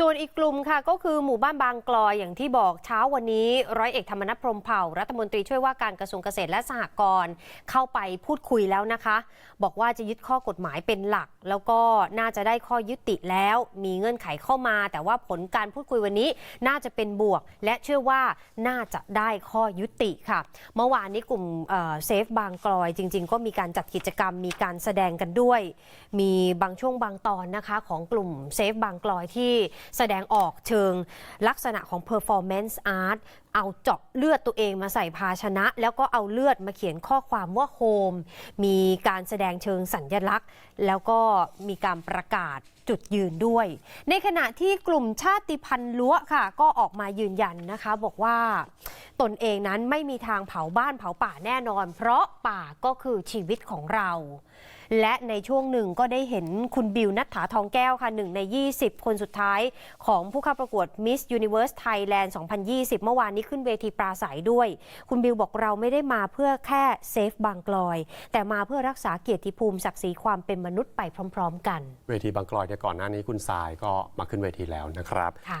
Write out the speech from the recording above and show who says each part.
Speaker 1: ส่วนอีกกลุ่มค่ะก็คือหมู่บ้านบางกลอยอย่างที่บอกเช้าวันนี้ร้อยเอกธรรมนัฐพรมเผ่า รัฐมนตรีช่วยว่าการกระทรวงเกษตรและสหกรณ์เข้าไปพูดคุยแล้วนะคะ บอกว่าจะยึดข้อกฎหมายเป็นหลัก แล้วก็น่าจะได้ข้อยุติแล้ว มีเงื่อนไขเข้ามา แต่ว่าผลการพูดคุยวันนี้น่าจะเป็นบวก และเชื่อว่าน่าจะได้ข้อยุติค่ะ เมื่อวานนี้กลุ่มเซฟบางกลอยจริง ๆ ก็มีการจัดกิจกรรมมีการแสดงกันด้วย มีบางช่วงบางตอนนะคะ ของกลุ่มเซฟบางกลอยที่แสดงออกเชิงลักษณะของ performance art เอาเจาะเลือดตัวเองมาใส่ภาชนะ แล้วก็เอาเลือดมาเขียนข้อความว่าโฮม มีการแสดงเชิงสัญญลักษณ์ แล้วก็มีการประกาศจุดยืนด้วย ในขณะที่กลุ่มชาติพันธุ์ล้วค่ะ ก็ออกมายืนยันนะคะ บอกว่า ตนเองนั้นไม่มีทางเผาบ้านเผาป่าแน่นอน เพราะป่าก็คือชีวิตของเรา และในช่วงหนึ่งก็ได้เห็นคุณบิวนัทถาทองแก้วค่ะหนึ่งใน 20 คนสุดท้ายของผู้เข้าประกวด Miss Universe Thailand 2020 เมื่อวานนี้ขึ้นเวทีปราศัยด้วย คุณบิวบอกเราไม่ได้มาเพื่อแค่เซฟบางกลอย แต่มาเพื่อรักษาเกียรติภูมิศักดิ์ศรีความเป็นมนุษย์ไปพร้อม ๆ กัน
Speaker 2: เวทีบางกลอยเนี่ยก่อนหน้านี้คุณทรายก็มาขึ้นเวทีแล้วนะครับ
Speaker 1: ค่ะ
Speaker 2: อ่